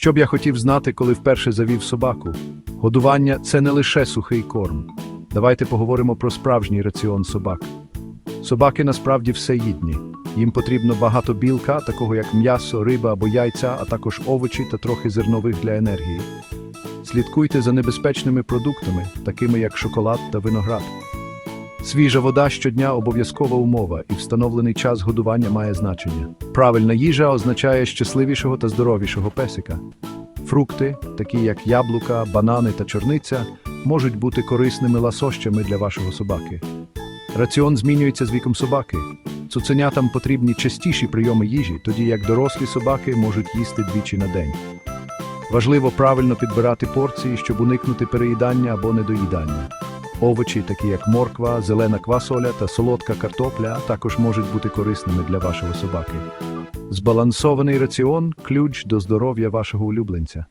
Що б я хотів знати, коли вперше завів собаку? Годування це не лише сухий корм. Давайте поговоримо про справжній раціон собак. Собаки насправді всеїдні. Їм потрібно багато білка, такого як м'ясо, риба або яйця, а також овочі та трохи зернових для енергії. Слідкуйте за небезпечними продуктами, такими як шоколад та виноград. Свіжа вода щодня обов'язкова умова, і встановлений час годування має значення. Правильна їжа означає щасливішого та здоровішого песика. Фрукти, такі як яблука, банани та чорниця, можуть бути корисними ласощами для вашого собаки. Раціон змінюється з віком собаки. Цуценятам потрібні частіші прийоми їжі, тоді як дорослі собаки можуть їсти двічі на день. Важливо правильно підбирати порції, щоб уникнути переїдання або недоїдання. Овочі, такі як морква, зелена квасоля та солодка картопля, також можуть бути корисними для вашого собаки. Збалансований раціон ключ до здоров'я вашого улюбленця.